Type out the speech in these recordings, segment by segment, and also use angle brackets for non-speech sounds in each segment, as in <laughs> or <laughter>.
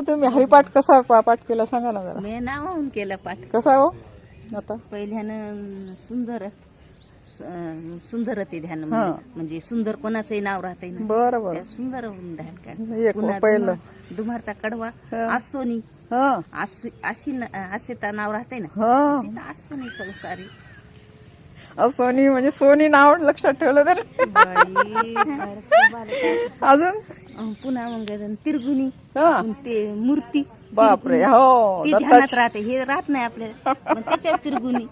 तुम्ही? हरिपाठ कसा पा- पाठ केला? सांगा ना जरा. मी नावाहून केलं पाठ. कसा हो? आता. पहिल्यानं सुंदर अं, सुंदर ते ध्यान. म्हणजे सुंदर कोणाचंही नाव राहतंय ना. बरं बरं. त्या सुंदर होऊन ध्यान काढ. एक पुन्हा पहिलं. दुमारचा कडवा. आसोनी. हा. आसु न- नाव राहतंय ना. हा. तिचं आसोनी संसारी. सोनी म्हणजे सोनी नाव लक्षात ठेवलं तर. अजून? पुन्हा मग तिरगुनी हा. ते मूर्ती. बापरे हो ध्यानात राहते हे राहत नाही आपल्याला. पण त्याच्यावर तिरगुनी.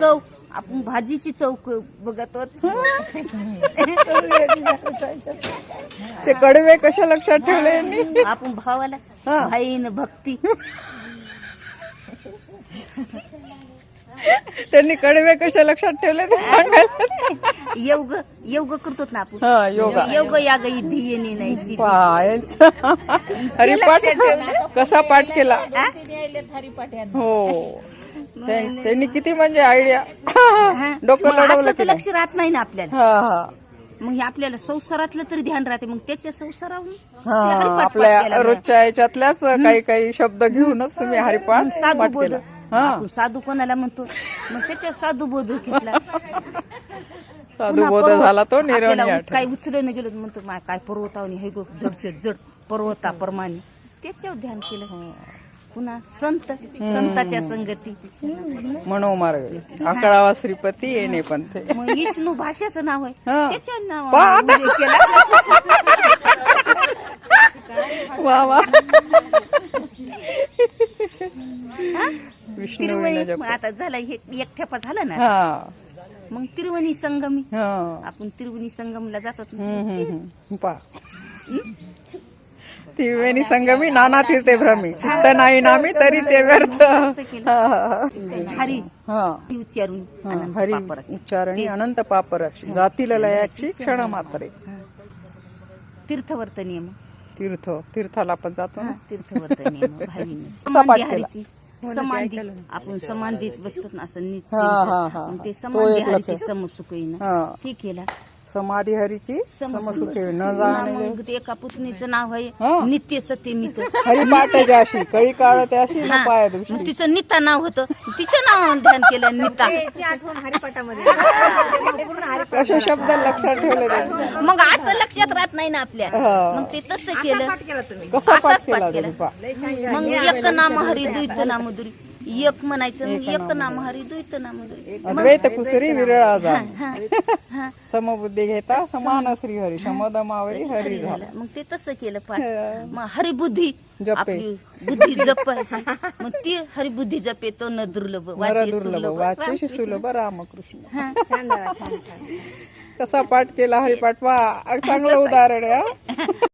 चव आपण भाजीची चौक बघत होत ते कडवे कशा लक्षात ठेवले यांनी? आपण भावाला हा. भाईन भक्ती. <laughs> त्यांनी कडवे कशा लक्षात ठेवले ते सांगायला योग योग करतो ना आपण. हा योगा. योग या गई धियेने नाही हरिपाठ कसा पाठ केला? हो? त्यां- त्यांनी किती म्हणजे आयडिया डोकं मग लढवलं असं तर लक्ष राहत नाही ना आपल्याला. हा हा. मग हे आपल्याला संसारातलं तरी ध्यान राहते. मग त्याच्या संसाराहून हा हरिपाठ पाठ आपल्या केला रोजच्या याच्यातल्याच काही काही शब्द घेऊनच तुम्ही हरिपाठ साधू पाठ बोध केला हा. आपण साधू कोणाला म्हणतो? मग त्याच्या साधू <laughs> बोध घेतला. साधू बोध पर्वत. झाला तो आपल्याला निर्वणी उच- काही उचललं नाही गेलं म्हणतो मा काय पर्वतावनी हे गो जड जड पर्वता परमाने त्याच्यावर ध्यान केलं. पुन्हा संत संताच्या संगती. मनोमार्ग. अकरावा श्रीपती येणे पंथे मग विष्णू भाषेचं नाव आहे. हा. त्याच्या नाव. <laughs> वा वा. विष्णू तिरुवणी. मग आता झाला हे एक ठेपा झाला ना? हा. मग तिरुवणी संगमी. हा. आपण तिरुवणी संगमला. पहा. त्रिवेणी संगमी नाना तीर्थे भ्रमी. चित्त नाही नामी तरी ते व्यर्थ. हा, हरी. हा. हरी उच्चारून हा. आनंद हरी. उच्चारणी अनंत पापरक्षी. जातील लयाची क्षण मात्रे. तीर्थवर्त नियम. तीर्थ तीर्थाला आपण जातो ना? तीर्थवर्त नियम. भावीने. पाठ समाधी केला. हरीची. समाधी. आपण समाधीत बसतो ना असं नीट हा, हा, हा. ते तो समाधी एक. समसुकईनं हा. हे केला समाधी हरीची समसुखे न जाणे मग ते एका पुतणीचं नाव हा. आहे नित्य सत्य मित्र हरिपाठ जाशी कळी काळ त्याशी न. पाय मग दृष्टी तिचं नीता नाव होतं. तिचं नाव ध्यान केलं नीता. कसे शब्द लक्षात ठेवले त्यांनी मग असं लक्षात राहत नाही ना आपल्या. हा. मग ते तसं केलं. कसा पाठ केला पाठ. मग एक नाम हरी द्वैत नामधुरी एक म्हणायचं मग एक नाम हरी द्वैत नामधुरी अद्वैत कुसरी विरळा हा. समबुद्धी घेता समान श्री हरी शमद मावरी हरी झाला झालं. मग ते तसं केलं पाठ मग हरिबुद्धी जपे. आपली बुद्धी जपायची मग ती हरिबुद्धी जपे तो न दुर्लभ नर वाचे दुर्लभ सुलभ. वाचेशी सुलभ रामकृष्ण. कसा पाठ केला हरिपाठ वा <laughs> चांगलं उदाहरण आहे हा. <laughs>